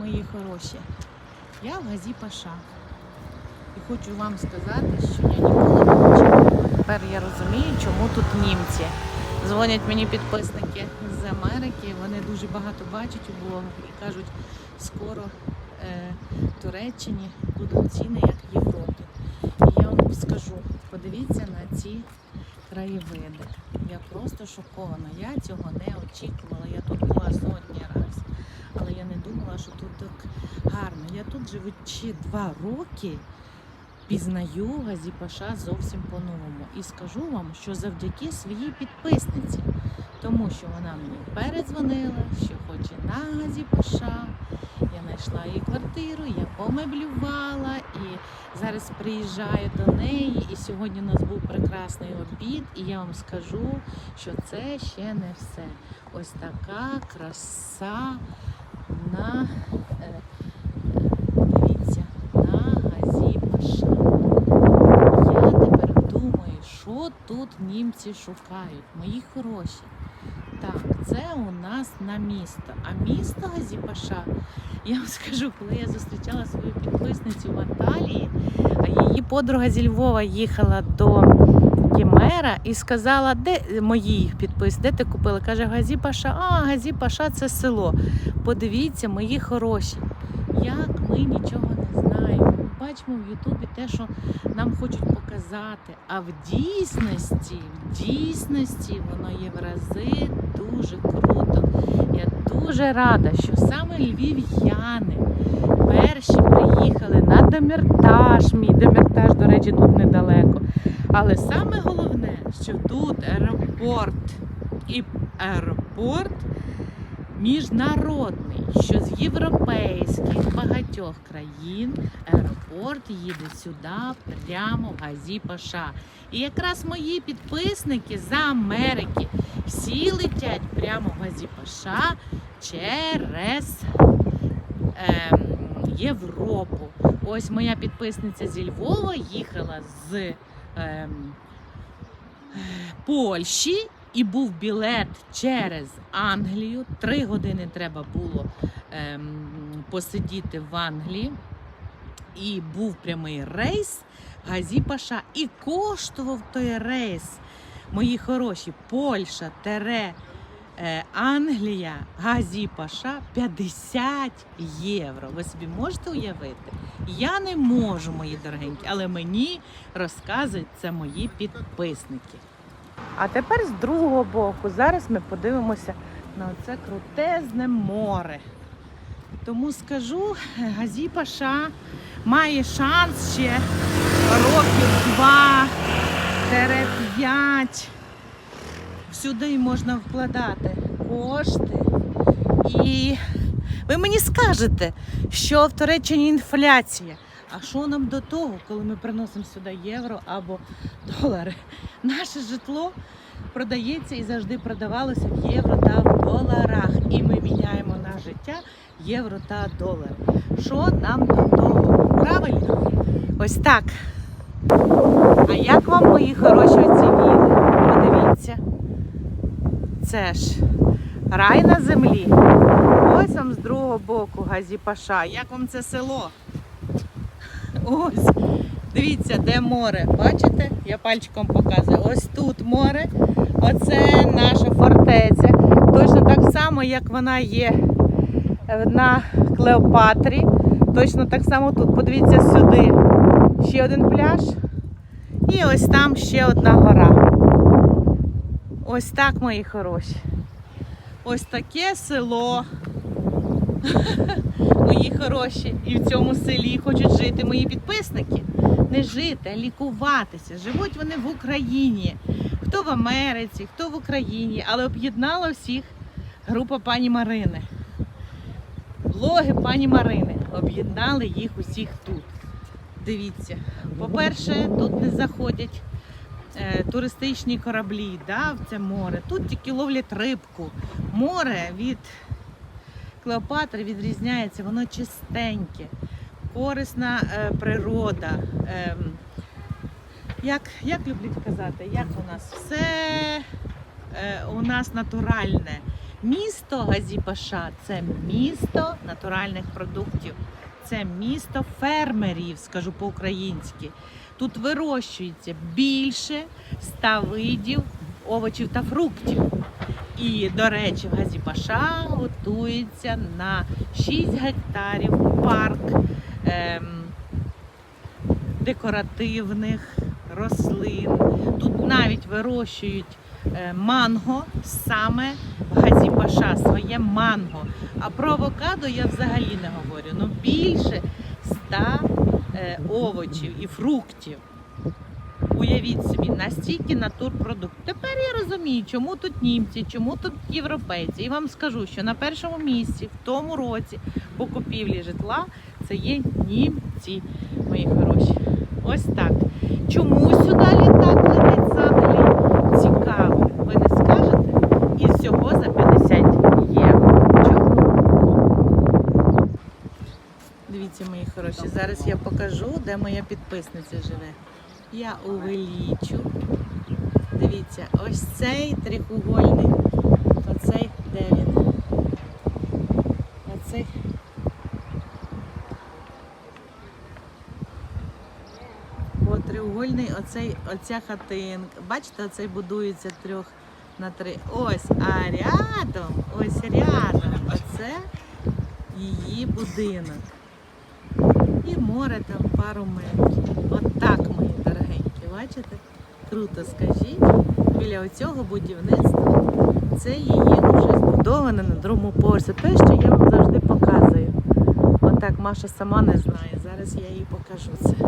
мої хороші. Я Газі Паша. І хочу вам сказати, що я ніколи не бачила. Тепер я розумію, чому тут німці. Дзвонять мені підписники з Америки, вони дуже багато бачать у блогах і кажуть, скоро е, Туреччині будуть ціни, як в Європі. І я вам скажу, подивіться на ці краєвиди. Я просто шокована. Я цього не очікувала. Я тут була сотні разів, але я не думала, що тут так гарно. Я тут живучи два роки. Пізнаю Газі Паша зовсім по-новому. І скажу вам, що завдяки своїй підписниці, тому що вона мені передзвонила, що хоче на Газі Паша. Я знайшла її квартиру, я помеблювала і зараз приїжджаю до неї. І сьогодні у нас був прекрасний обід. І я вам скажу, що це ще не все. Ось така краса на е, дивіться, на Газі Паша. Я тепер думаю, що тут німці шукають, мої хороші. Так, це у нас на місто. А місто Газіпаша, я вам скажу, коли я зустрічала свою підписницю в Анталії, а її подруга зі Львова їхала до Кімера і сказала, де моїй підпис, де ти купила? Каже, Газіпаша, а Газіпаша це село. Подивіться, мої хороші, як ми нічого не знаємо. Ми бачимо в Ютубі те, що нам хочуть показати. А в дійсності, в дійсності воно є в рази дуже круто. Дуже рада, що саме львів'яни перші приїхали на Деміртаж. Мій Деміртаж, до речі, тут недалеко. Але саме головне, що тут аеропорт і аеропорт міжнародний, що з європейських багатьох країн аеропорт їде сюди прямо в Газі Паша. І якраз мої підписники з Америки всі летять прямо в Газі Паша через ем, Європу. Ось моя підписниця зі Львова їхала з е, Польщі і був білет через Англію. Три години треба було ем, посидіти в Англії. І був прямий рейс Газі Паша. І коштував той рейс, мої хороші, Польща, тере, е, Англія, Газі Паша 50 євро. Ви собі можете уявити? Я не можу, мої дорогенькі, але мені розказують це мої підписники. А тепер з другого боку, зараз ми подивимося на це крутезне море. Тому скажу, Газі Паша має шанс ще років два, тере п'ять. Сюди можна вкладати кошти. І ви мені скажете, що в Туреччині інфляція. А що нам до того, коли ми приносимо сюди євро або долари? Наше житло продається і завжди продавалося в євро та в доларах. І ми міняємо на життя євро та долар. Що нам до того? Правильно? Ось так. А як вам, мої хороші оці? Подивіться. Це ж рай на землі. Ось вам з другого боку Газі Паша. Як вам це село? Ось. Дивіться, де море. Бачите? Я пальчиком показую. Ось тут море. Оце наша фортеця. Точно так само, як вона є на Клеопатрі. Точно так само тут. Подивіться сюди. Ще один пляж. І ось там ще одна гора. Ось так, мої хороші. Ось таке село. Мої хороші. І в цьому селі хочуть жити мої підписники. Не жити, а лікуватися. Живуть вони в Україні. Хто в Америці, хто в Україні, але об'єднала всіх група пані Марини. Блоги пані Марини. Об'єднали їх усіх тут. Дивіться, по-перше, тут не заходять туристичні кораблі да, в це море. Тут тільки ловлять рибку. Море від Клеопатри відрізняється, воно чистеньке, корисна е, природа. Ем, як, як люблять казати, як у нас все е, у нас натуральне. Місто Газіпаша це місто натуральних продуктів, це місто фермерів, скажу по-українськи. Тут вирощується більше ста видів овочів та фруктів. І, до речі, в Газіпаша готується на 6 гектарів парк ем, декоративних рослин. Тут навіть вирощують е, манго саме в Газіпаша, своє манго. А про авокадо я взагалі не говорю. Ну більше ста е, овочів і фруктів. Уявіть собі, настільки натурпродукт. Тепер я розумію, чому тут німці, чому тут європейці. І вам скажу, що на першому місці в тому році по купівлі житла це є німці, мої хороші. Ось так. Чому сюди літак летить з Англії? Цікаво, ви не скажете? І всього за 50 євро. Чому? Дивіться, мої хороші, зараз я покажу, де моя підписниця живе. Я увеличу. Дивіться, ось цей трикугольний. Оцей де він? Оцей. О, треугольний, оцей, оця хатинка. Бачите, оцей будується трьох на три. Ось, а рядом, ось рядом. Оце її будинок. І море там пару метрів. От так, мої дорогенькі, бачите? Круто, скажіть. Біля оцього будівництва це її вже збудоване на другому поверсі. Те, що я вам завжди показую. Отак Маша сама не знає. Зараз я їй покажу це.